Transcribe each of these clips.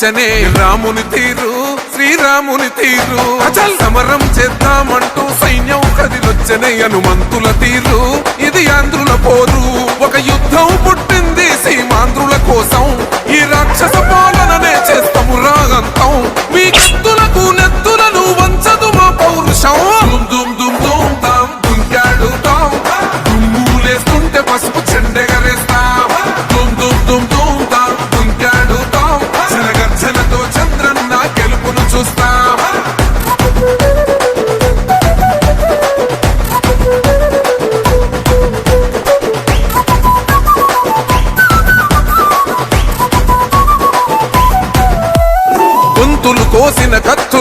కనిపించనే రాముని తీరు శ్రీరాముని తీరు. అచల్ సమరం చేద్దామంటూ సైన్యం కదిలొచ్చనే హనుమంతుల తీరు. ఇది ఆంధ్రుల పోరు. ఒక యుద్ధం పుట్టింది సీమాంధ్రుల కోసం. ఈ రాక్షస పాలననే చేస్తాము రాగంతం. మీ కత్తులకు నెత్తులను వంచదు మా పౌరుషం.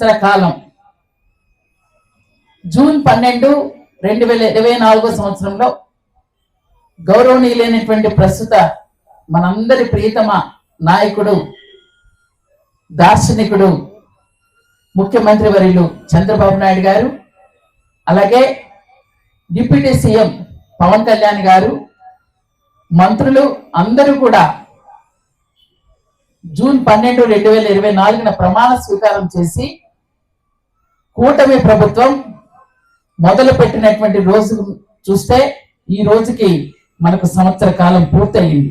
సంవత్సర కాలం. జూన్ పన్నెండు రెండు వేల ఇరవై నాలుగో సంవత్సరంలో గౌరవనీయులైనటువంటి ప్రస్తుత మనందరి ప్రియతమ నాయకుడు దార్శనికుడు ముఖ్యమంత్రి వర్యులు చంద్రబాబు నాయుడు గారు అలాగే డిప్యూటీ సీఎం పవన్ కళ్యాణ్ గారు మంత్రులు అందరూ కూడా జూన్ పన్నెండు రెండు వేల ఇరవై నాలుగున ప్రమాణ స్వీకారం చేసి కూటమి ప్రభుత్వం మొదలు పెట్టినటువంటి రోజు చూస్తే ఈ రోజుకి మనకు సంవత్సర కాలం పూర్తయింది.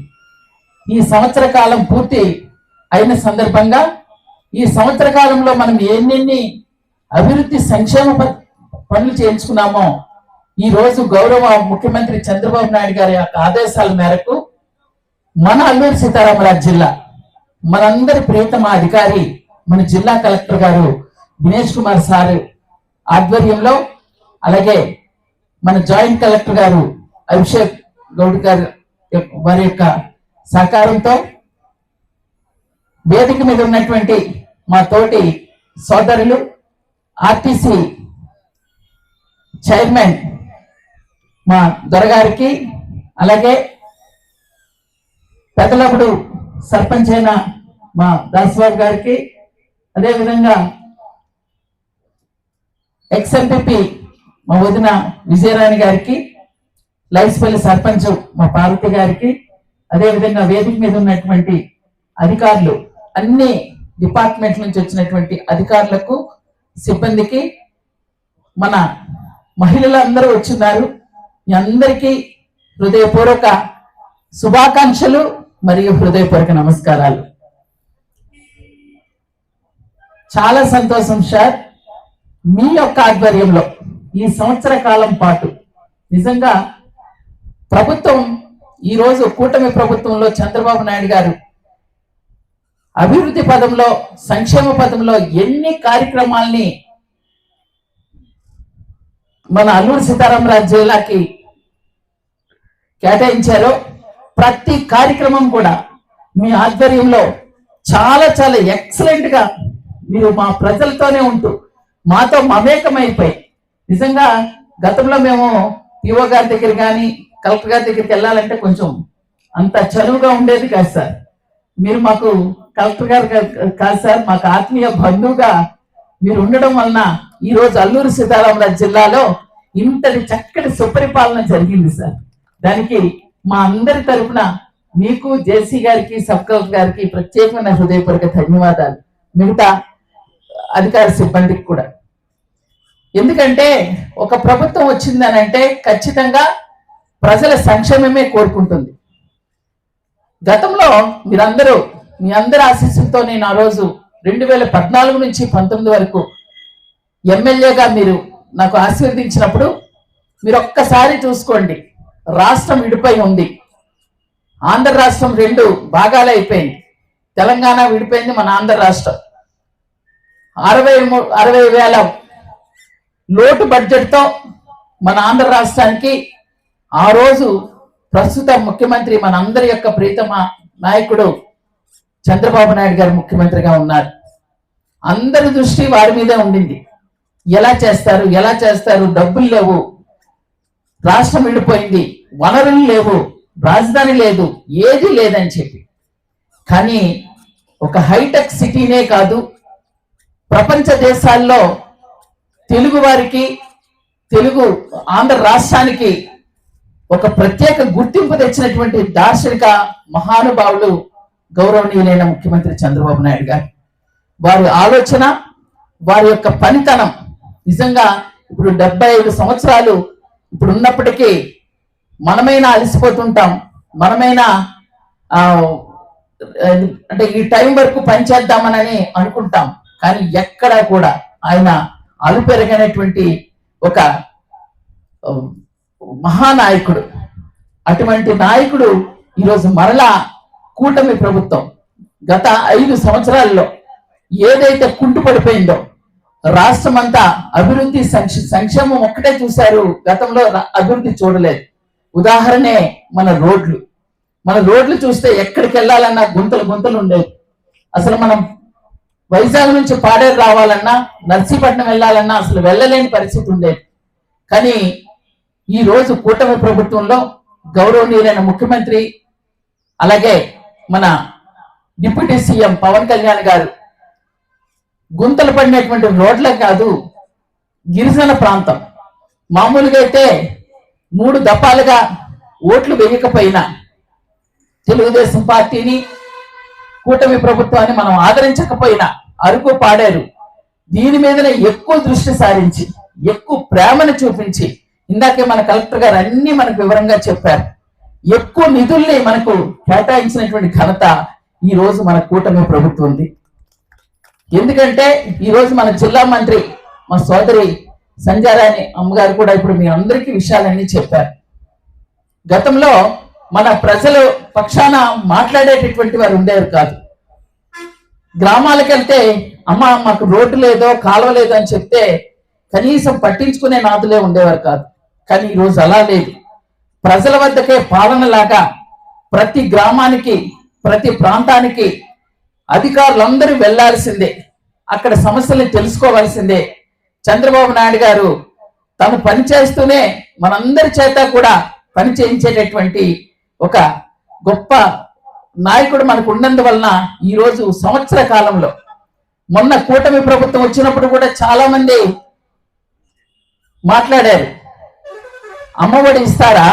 ఈ సంవత్సర కాలం పూర్తి అయిన సందర్భంగా ఈ సంవత్సర కాలంలో మనం ఎన్నెన్ని అభివృద్ధి సంక్షేమ ప- పనులు చేయించుకున్నామో ఈ రోజు గౌరవ ముఖ్యమంత్రి చంద్రబాబు నాయుడు గారి యొక్క ఆదేశాల మేరకు మన అల్లూరు సీతారామరాజు జిల్లా మనందరి ప్రియతమ అధికారి మన జిల్లా కలెక్టర్ గారు దినేష్ కుమార్ సార్ ఆధ్వర్యంలో అలాగే మన జాయింట్ కలెక్టర్ గారు అభిషేక్ గౌడ్ గారు వారి యొక్క సహకారంతో వేదిక మీద ఉన్నటువంటి మా తోటి సోదరులు ఆర్టీసీ చైర్మన్ మా దొరగారికి అలాగే పెద్దలప్పుడు సర్పంచ్ అయిన మా దాసబాబు గారికి అదేవిధంగా ఎక్స్ఎంపీ మా వదిన విజయరాణి గారికి లైస్పల్లి సర్పంచ్ మా పార్వతి గారికి అదేవిధంగా వేదిక మీద ఉన్నటువంటి అధికారులు అన్ని డిపార్ట్మెంట్ నుంచి వచ్చినటువంటి అధికారులకు సిబ్బందికి మన మహిళలందరూ వచ్చున్నారు మీ అందరికీ హృదయపూర్వక శుభాకాంక్షలు మరియు హృదయపూర్వక నమస్కారాలు. చాలా సంతోషం సార్. మీ యొక్క ఆధ్వర్యంలో ఈ సంవత్సర కాలం పాటు నిజంగా ప్రభుత్వం ఈరోజు కూటమి ప్రభుత్వంలో చంద్రబాబు నాయుడు గారు అభివృద్ధి పదంలో సంక్షేమ పదంలో ఎన్ని కార్యక్రమాల్ని మన అల్లూరు సీతారామరాజు జిల్లాకి కేటాయించారో ప్రతి కార్యక్రమం కూడా మీ ఆధ్వర్యంలో చాలా చాలా ఎక్సలెంట్గా మీరు మా ప్రజలతోనే ఉంటూ మాతో మమేకమైపోయి. నిజంగా గతంలో మేము పిఓ గారి దగ్గర కానీ కలెక్టర్ గారి దగ్గరికి వెళ్ళాలంటే కొంచెం అంత చనువుగా ఉండేది కాదు సార్. మీరు మాకు కలెక్టర్ గారు కాదు సార్ మాకు ఆత్మీయ బంధువుగా మీరు ఉండడం వలన ఈరోజు అల్లూరు సీతారామరాజు జిల్లాలో ఇంతటి చక్కటి సుపరిపాలన జరిగింది సార్. దానికి మా అందరి తరపున మీకు జేసీ గారికి సబ్ కలెక్టర్ గారికి ప్రత్యేకమైన హృదయపూర్వక ధన్యవాదాలు. మిగతా అధికార సిబ్బందికి కూడా. ఎందుకంటే ఒక ప్రభుత్వం వచ్చిందని అంటే ఖచ్చితంగా ప్రజల సంక్షేమమే కోరుకుంటుంది. గతంలో మీరందరూ మీ అందరి ఆశీస్సులతో నేను ఆ రోజు రెండు వేల పద్నాలుగు నుంచి పంతొమ్మిది వరకు ఎమ్మెల్యేగా మీరు నాకు ఆశీర్వదించినప్పుడు మీరు ఒక్కసారి చూసుకోండి రాష్ట్రం విడిపోయి ఉంది. ఆంధ్ర రాష్ట్రం రెండు భాగాలు అయిపోయింది. తెలంగాణ విడిపోయింది మన ఆంధ్ర రాష్ట్రం. అరవై మూ- అరవై వేల లోటు బడ్జెట్తో మన ఆంధ్ర రాష్ట్రానికి ఆ రోజు ప్రస్తుత ముఖ్యమంత్రి మన అందరి యొక్క ప్రీతమ నాయకుడు చంద్రబాబు నాయుడు గారు ముఖ్యమంత్రిగా ఉన్నారు. అందరి దృష్టి వారి మీదే ఉండింది. ఎలా చేస్తారు ఎలా చేస్తారు డబ్బులు లేవు రాష్ట్రం విడిపోయింది వనరులు లేవు రాజధాని లేదు ఏది లేదని చెప్పి. కానీ ఒక హైటెక్ సిటీనే కాదు ప్రపంచ దేశాల్లో తెలుగు వారికి తెలుగు ఆంధ్ర రాష్ట్రానికి ఒక ప్రత్యేక గుర్తింపు తెచ్చినటువంటి దార్శనిక మహానుభావులు గౌరవనీయులైన ముఖ్యమంత్రి చంద్రబాబు నాయుడు గారు. వారి ఆలోచన వారి యొక్క పనితనం నిజంగా ఇప్పుడు డెబ్బై ఐదు సంవత్సరాలు ఇప్పుడు ఉన్నప్పటికీ మనమైనా అలసిపోతుంటాం మనమైనా అంటే ఈ టైం వరకు పనిచేద్దామనని అనుకుంటాం కానీ ఎక్కడా కూడా ఆయన అలుపెరగనటువంటి ఒక మహానాయకుడు. అటువంటి నాయకుడు ఈరోజు మరలా కూటమి ప్రభుత్వం గత ఐదు సంవత్సరాల్లో ఏదైతే కుంటుపడిపోయిందో రాష్ట్రం అంతా అభివృద్ధి సంక్షేమం ఒక్కటే చూశారు గతంలో అభివృద్ధి చూడలేదు. ఉదాహరణే మన రోడ్లు. మన రోడ్లు చూస్తే ఎక్కడికి వెళ్ళాలన్నా గుంతలు గుంతలు ఉండేవి. అసలు మనం వైజాగ్ నుంచి పాడేరు రావాలన్నా నర్సీపట్నం వెళ్ళాలన్నా అసలు వెళ్ళలేని పరిస్థితి ఉండేది కానీ ఈ రోజు కూటమి ప్రభుత్వంలో గౌరవనీయులైన ముఖ్యమంత్రి అలాగే మన డిప్యూటీ సీఎం పవన్ కళ్యాణ్ గారు గుంతలు పడినటువంటి రోడ్లకు కాదు గిరిజన ప్రాంతం. మామూలుగా అయితే మూడు దఫాలుగా ఓట్లు వేయకపోయినా తెలుగుదేశం పార్టీని కూటమి ప్రభుత్వాన్ని మనం ఆదరించకపోయినా అరుకు పాడారు. దీని మీదనే ఎక్కువ దృష్టి సారించి ఎక్కువ ప్రేమను చూపించి ఇందాకే మన కలెక్టర్ గారు అన్ని మనకు వివరంగా చెప్పారు. ఎక్కువ నిధుల్ని మనకు కేటాయించినటువంటి ఘనత ఈ రోజు మన కూటమి ప్రభుత్వం ఉంది ఎందుకంటే ఈ రోజు మన జిల్లా మంత్రి మా సోదరి సంజారాణి అమ్మగారు కూడా ఇప్పుడు మీ అందరికీ విషయాలన్నీ చెప్పారు. గతంలో మన ప్రజలు పక్షాన మాట్లాడేటటువంటి వారు ఉండేవారు కాదు. గ్రామాలకు వెళ్తే అమ్మ మాకు రోడ్డు లేదో కాలువ లేదో అని చెప్తే కనీసం పట్టించుకునే నాదులే ఉండేవారు కాదు. కానీ ఈరోజు అలా లేదు. ప్రజల వద్దకే పాలనలాగా ప్రతి గ్రామానికి ప్రతి ప్రాంతానికి అధికారులందరూ వెళ్ళాల్సిందే. అక్కడ సమస్యలను తెలుసుకోవాల్సిందే. చంద్రబాబు నాయుడు గారు తను పని చేస్తూనే మనందరి చేత కూడా పని చేయించేటటువంటి ఒక గొప్ప నాయకుడు మనకు ఉన్నందువలన ఈ రోజు సంవత్సర కాలంలో మొన్న కూటమి ప్రభుత్వం వచ్చినప్పుడు కూడా చాలా మంది మాట్లాడారు. అమ్మఒడి ఇస్తారా?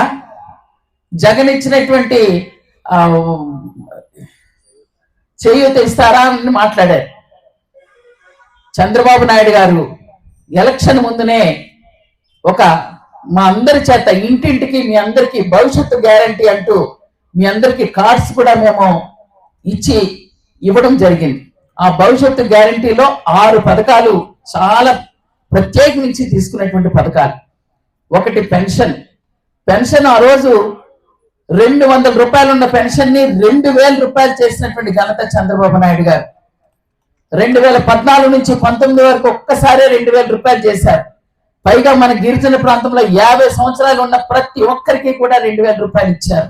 జగన్ ఇచ్చినటువంటి చేయూత ఇస్తారా అని మాట్లాడారు. చంద్రబాబు నాయుడు గారు ఎలక్షన్ ముందునే ఒక మా అందరి చేత ఇంటింటికి మీ అందరికీ భవిష్యత్తు గ్యారంటీ అంటూ మీ అందరికి కార్డ్స్ కూడా మేము ఇచ్చి ఇవ్వడం జరిగింది. ఆ భవిష్యత్తు గ్యారంటీలో ఆరు పథకాలు చాలా ప్రత్యేకించి తీసుకున్నటువంటి పథకాలు. ఒకటి పెన్షన్. పెన్షన్ ఆ రోజు రెండు వందల రూపాయలు ఉన్న పెన్షన్ని రెండు వేల రూపాయలు చేసినటువంటి ఘనత చంద్రబాబు నాయుడు గారు. రెండు వేల పద్నాలుగు నుంచి పంతొమ్మిది వరకు ఒక్కసారి రెండు వేల రూపాయలు చేశారు. పైగా మన గిరిజన ప్రాంతంలో యాభై సంవత్సరాలు ఉన్న ప్రతి ఒక్కరికి కూడా రెండు వేల రూపాయలు ఇచ్చారు.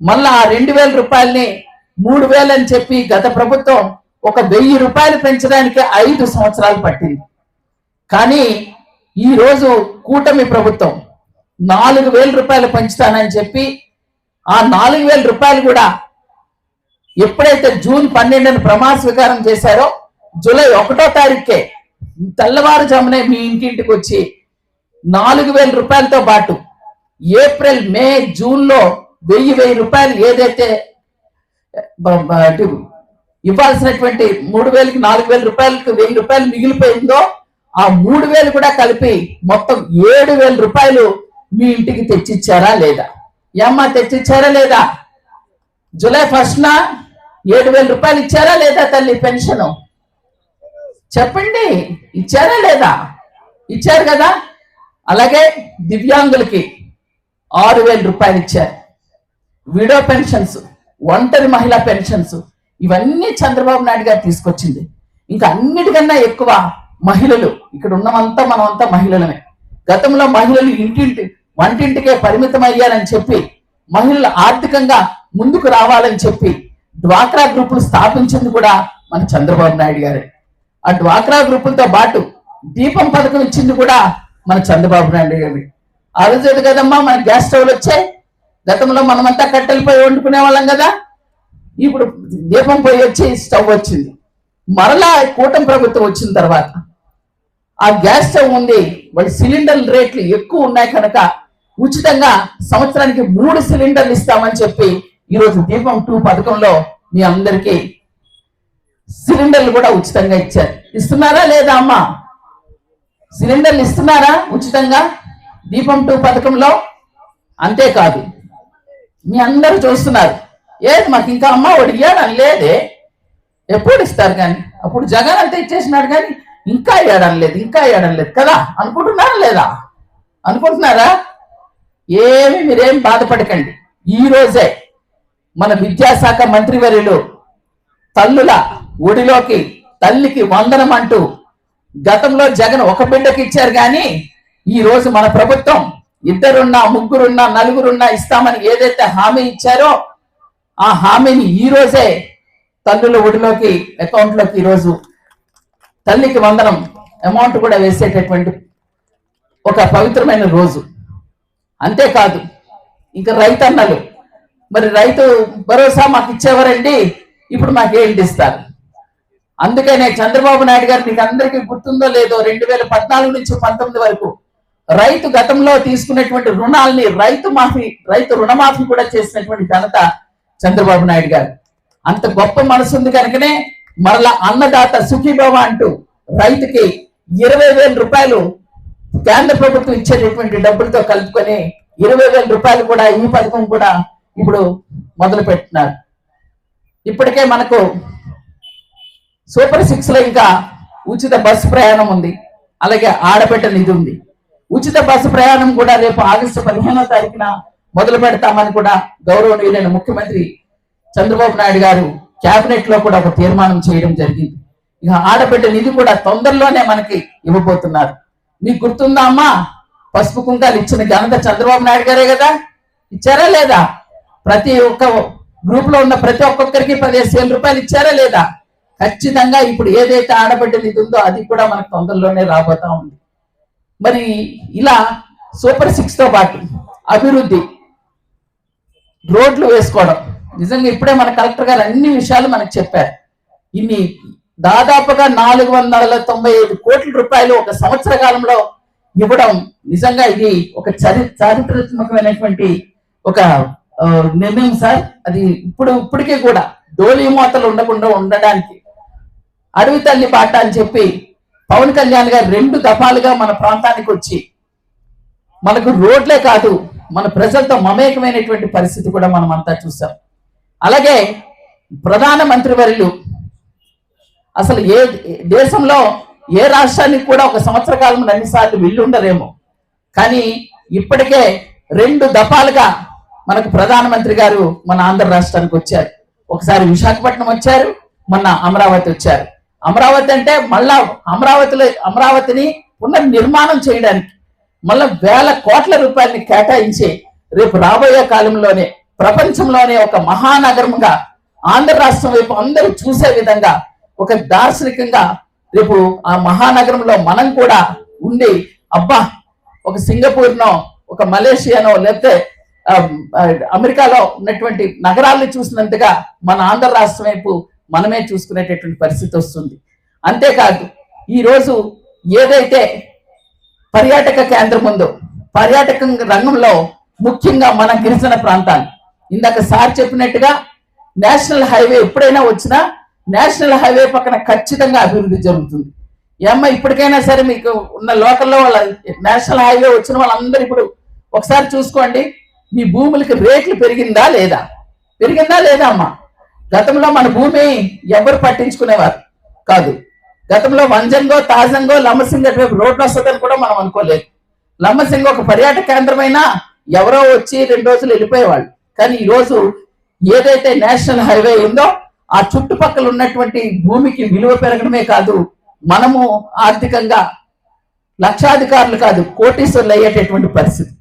మళ్ళా ఆ రెండు వేల రూపాయలని మూడు వేలు అని చెప్పి గత ప్రభుత్వం ఒక వెయ్యి రూపాయలు పెంచడానికి ఐదు సంవత్సరాలు పట్టింది. కానీ ఈ రోజు కూటమి ప్రభుత్వం నాలుగు వేల రూపాయలు పెంచుతానని చెప్పి ఆ నాలుగు వేల రూపాయలు కూడా ఎప్పుడైతే జూన్ పన్నెండును ప్రమాణ స్వీకారం చేశారో జూలై ఒకటో తారీఖుకే తెల్లవారుజామునే మీ ఇంటింటికి వచ్చి నాలుగు వేల రూపాయలతో పాటు ఏప్రిల్ మే జూన్లో వెయ్యి వెయ్యి రూపాయలు ఏదైతే ఇవ్వాల్సినటువంటి మూడు వేలకి నాలుగు వేల రూపాయలకు వెయ్యి రూపాయలు మిగిలిపోయిందో ఆ మూడు వేలు కూడా కలిపి మొత్తం ఏడు వేల రూపాయలు మీ ఇంటికి తెచ్చిచ్చారా లేదా? ఏమ్మా తెచ్చిచ్చారా లేదా? జూలై ఫస్ట్ నా ఏడు వేల రూపాయలు ఇచ్చారా లేదా తల్లి పెన్షన్? చెప్పండి ఇచ్చారా లేదా? ఇచ్చారు కదా? అలాగే దివ్యాంగులకి ఆరు వేల రూపాయలు ఇచ్చారు. విడో పెన్షన్స్ ఒంటరి మహిళా పెన్షన్స్ ఇవన్నీ చంద్రబాబు నాయుడు గారు తీసుకొచ్చింది. ఇంకా అన్నిటికన్నా ఎక్కువ మహిళలు ఇక్కడ ఉన్నమంతా మనమంతా మహిళలమే. గతంలో మహిళలు ఇంటింటి వంటింటికే పరిమితం అయ్యారని చెప్పి మహిళలు ఆర్థికంగా ముందుకు రావాలని చెప్పి డ్వాక్రా గ్రూపులు స్థాపించింది కూడా మన చంద్రబాబు నాయుడు గారే. ఆ డ్వాక్రా గ్రూపులతో పాటు దీపం పథకం ఇచ్చింది కూడా మన చంద్రబాబు నాయుడు గారి. ఆ రోజు కదమ్మా మన గ్యాస్ స్టవ్లు వచ్చాయి. గతంలో మనమంతా కట్టెలపై వండుకునే వాళ్ళం కదా. ఇప్పుడు దీపం పోయి వచ్చి స్టవ్ వచ్చింది. మరలా కూటమి ప్రభుత్వం వచ్చిన తర్వాత ఆ గ్యాస్ స్టవ్ ఉంది. వాళ్ళ సిలిండర్ రేట్లు ఎక్కువ ఉన్నాయి కనుక ఉచితంగా సంవత్సరానికి మూడు సిలిండర్లు ఇస్తామని చెప్పి ఈరోజు దీపం టూ పథకంలో మీ అందరికీ సిలిండర్లు కూడా ఉచితంగా ఇచ్చారు. ఇస్తున్నారా లేదా అమ్మా? సిలిండర్లు ఇస్తున్నారా ఉచితంగా? దీపం టూ పథకంలో? అంతేకాదు మీ అందరూ చూస్తున్నారు. ఏది మాకు ఇంకా అమ్మ ఒడిగాడని లేదే ఎప్పుడు ఇస్తారు కానీ? అప్పుడు జగన్ అంతా ఇచ్చేసినాడు కానీ ఇంకా ఇవ్వడం లేదు ఇంకా ఇవ్వడం లేదు కదా? అనుకుంటున్నారా లేదా? అనుకుంటున్నారా? ఏమి మీరేం బాధపడకండి. ఈ రోజే మన విద్యాశాఖ మంత్రివర్యులు తల్లుల ఒడిలోకి తల్లికి వందనం అంటూ గతంలో జగన్ ఒక బిడ్డకి ఇచ్చారు కానీ ఈ రోజు మన ప్రభుత్వం ఇద్దరున్నా ముగ్గురున్నా నలుగురున్నా ఇస్తామని ఏదైతే హామీ ఇచ్చారో ఆ హామీని ఈ రోజే తల్లుల ఒడిలోకి అకౌంట్లోకి ఈ రోజు తల్లికి వందనం అమౌంట్ కూడా వేసేటటువంటి ఒక పవిత్రమైన రోజు. అంతేకాదు ఇంకా రైతన్నలు మరి రైతు భరోసా మాకు ఇచ్చేవారండి ఇప్పుడు మాకు ఏంటి అందుకనే చంద్రబాబు నాయుడు గారు మీకు అందరికీ గుర్తుందో లేదో రెండు వేల పద్నాలుగు నుంచి పంతొమ్మిది వరకు రైతు గతంలో తీసుకున్నటువంటి రుణాల్ని రైతు మాఫీ రైతు రుణమాఫీ కూడా చేసినటువంటి ఘనత చంద్రబాబు నాయుడు గారు. అంత గొప్ప మనసు ఉంది కనుకనే మరలా అన్నదాత సుఖీభవ అంటూ రైతుకి ఇరవై వేల రూపాయలు కేంద్ర ప్రభుత్వం ఇచ్చేటటువంటి డబ్బులతో కలుపుకొని ఇరవై వేల రూపాయలు కూడా ఈ పథకం కూడా ఇప్పుడు మొదలు పెట్టినారు ఇప్పటికే మనకు సూపర్ సిక్స్లో ఇంకా ఉచిత బస్సు ప్రయాణం ఉంది. అలాగే ఆడబిడ్డ నిధి ఉంది. ఉచిత బస్సు ప్రయాణం కూడా రేపు ఆగస్టు పదిహేనో తారీఖున మొదలు పెడతామని కూడా గౌరవనీయులైన ముఖ్యమంత్రి చంద్రబాబు నాయుడు గారు కేబినెట్లో కూడా ఒక తీర్మానం చేయడం జరిగింది. ఇక ఆడబిడ్డ నిధి కూడా తొందరలోనే మనకి ఇవ్వబోతున్నారు. మీకు గుర్తుందా అమ్మా? పసుపు కుంకాలు ఇచ్చిన ఘనత చంద్రబాబు నాయుడు గారే కదా? ఇచ్చారా లేదా? ప్రతి ఒక్క గ్రూప్లో ఉన్న ప్రతి ఒక్కొక్కరికి పదిహేను రూపాయలు ఇచ్చారా లేదా? ఖచ్చితంగా ఇప్పుడు ఏదైతే ఆడబిడ్డలు ఇది ఉందో అది కూడా మనకు తొందరలోనే రాబోతా ఉంది. మరి ఇలా సూపర్ సిక్స్తో పాటు అభివృద్ధి రోడ్లు వేసుకోవడం. నిజంగా ఇప్పుడే మన కలెక్టర్ గారు అన్ని విషయాలు మనకు చెప్పారు. ఇన్ని దాదాపుగా నాలుగు వందల తొంభై ఐదు కోట్ల రూపాయలు ఒక సంవత్సర కాలంలో ఇవ్వడం నిజంగా ఇది ఒక చరి చారిత్రాత్మకమైనటువంటి ఒక నిర్ణయం సార్. అది ఇప్పుడు ఇప్పటికీ కూడా డోలీ మూతలు ఉండకుండా ఉండడానికి అడవి తల్లి పాట అని చెప్పి పవన్ కళ్యాణ్ గారు రెండు దఫాలుగా మన ప్రాంతానికి వచ్చి మనకు రోడ్లే కాదు మన ప్రజలతో మమేకమైనటువంటి పరిస్థితి కూడా మనం అంతా చూసాం. అలాగే ప్రధాన వర్యులు అసలు ఏ దేశంలో ఏ రాష్ట్రానికి కూడా ఒక సంవత్సర కాలం అన్నిసార్లు వెళ్ళుండరేమో కానీ ఇప్పటికే రెండు దఫాలుగా మనకు ప్రధానమంత్రి గారు మన ఆంధ్ర రాష్ట్రానికి వచ్చారు. ఒకసారి విశాఖపట్నం వచ్చారు మొన్న అమరావతి వచ్చారు. అమరావతి అంటే మళ్ళా అమరావతిలో అమరావతిని పునర్నిర్మాణం చేయడానికి మళ్ళా వేల కోట్ల రూపాయలని కేటాయించి రేపు రాబోయే కాలంలోనే ప్రపంచంలోనే ఒక మహానగరంగా ఆంధ్ర రాష్ట్రం వైపు అందరూ చూసే విధంగా ఒక దార్శనికంగా రేపు ఆ మహానగరంలో మనం కూడా ఉండి అబ్బా ఒక సింగపూర్నో ఒక మలేషియానో లేకపోతే అమెరికాలో ఉన్నటువంటి నగరాల్ని చూసినంతగా మన ఆంధ్ర రాష్ట్రం వైపు మనమే చూసుకునేటటువంటి పరిస్థితి వస్తుంది. అంతేకాదు ఈ రోజు ఏదైతే పర్యాటక కేంద్రం ఉందో పర్యాటక రంగంలో ముఖ్యంగా మన గిరిజన ప్రాంతాలు. ఇందాక సార్ చెప్పినట్టుగా నేషనల్ హైవే ఎప్పుడైనా వచ్చినా నేషనల్ హైవే పక్కన ఖచ్చితంగా అభివృద్ధి జరుగుతుంది. ఏమ్మా ఇప్పటికైనా సరే మీకు ఉన్న లోకల్లో వాళ్ళ నేషనల్ హైవే వచ్చిన వాళ్ళందరూ ఇప్పుడు ఒకసారి చూసుకోండి మీ భూములకి రేట్లు పెరిగిందా లేదా? పెరిగిందా లేదా అమ్మా? గతంలో మన భూమి ఎవరు పట్టించుకునేవారు? కాదు. గతంలో వంజంగో తాజంగో లమ్మసింగ్ అటువైపు రోడ్లు వస్తుందని కూడా మనం అనుకోలేదు. లమ్మసింగ ఒక పర్యాటక కేంద్రమైనా ఎవరో వచ్చి రెండు రోజులు వెళ్ళిపోయేవాళ్ళు. కానీ ఈ రోజు ఏదైతే నేషనల్ హైవే ఉందో ఆ చుట్టుపక్కల ఉన్నటువంటి భూమికి విలువ పెరగడమే కాదు మనము ఆర్థికంగా లక్షాధికారులు కాదు కోటీశ్వర్లు అయ్యేటటువంటి పరిస్థితి.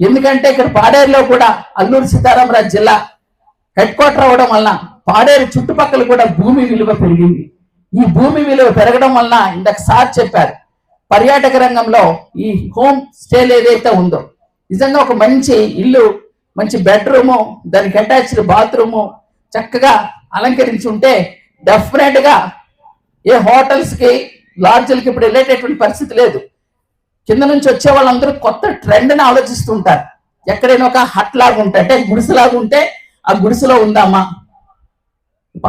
ఎందుకంటే ఇక్కడ పాడేరులో కూడా అల్లూరు సీతారామరాజు జిల్లా హెడ్ క్వార్టర్ అవ్వడం వలన పాడేరు చుట్టుపక్కల కూడా భూమి విలువ పెరిగింది. ఈ భూమి విలువ పెరగడం వలన ఇందాక సార్ చెప్పారు పర్యాటక రంగంలో ఈ హోమ్ స్టేలు ఏదైతే ఉందో నిజంగా ఒక మంచి ఇల్లు మంచి బెడ్రూము దానికి అటాచ్డ్ బాత్రూము చక్కగా అలంకరించి ఉంటే డెఫినెట్గా ఏ హోటల్స్కి లాడ్జ్లకి ఇప్పుడు వెళ్ళేటటువంటి పరిస్థితి లేదు. కింద నుంచి వచ్చే వాళ్ళందరూ కొత్త ట్రెండ్ని ఆలోచిస్తుంటారు. ఎక్కడైనా ఒక హట్ లాగా ఉంటే అంటే గుడిసెలాగా ఉంటే ఆ గుడిసెలో ఉందామా?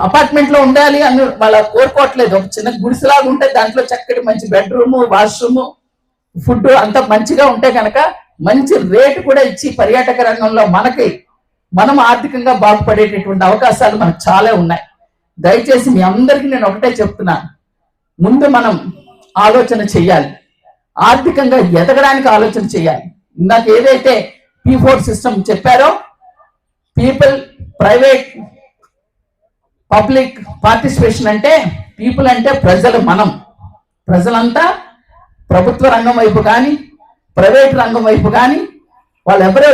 అపార్ట్మెంట్లో ఉండాలి అని వాళ్ళ కోరుకోవట్లేదు. ఒక చిన్న గుడిసెలాగా ఉంటే దాంట్లో చక్కటి మంచి బెడ్రూమ్ వాష్రూమ్ ఫుడ్ అంత మంచిగా ఉంటే కనుక మంచి రేటు కూడా ఇచ్చి పర్యాటక రంగంలో మనకి మనం ఆర్థికంగా బాగుపడేటటువంటి అవకాశాలు మనకు చాలా ఉన్నాయి. దయచేసి మీ అందరికీ నేను ఒకటే చెప్తున్నాను. ముందు మనం ఆలోచన చెయ్యాలి ఆర్థికంగా ఎదగడానికి ఆలోచన చేయాలి. ఇందాక ఏదైతే పీ ఫోర్ సిస్టమ్ చెప్పారో పీపుల్ ప్రైవేట్ పబ్లిక్ పార్టిసిపేషన్ అంటే పీపుల్ అంటే ప్రజలు మనం. ప్రజలంతా ప్రభుత్వ రంగం వైపు కానీ ప్రైవేట్ రంగం వైపు కానీ వాళ్ళు ఎవరే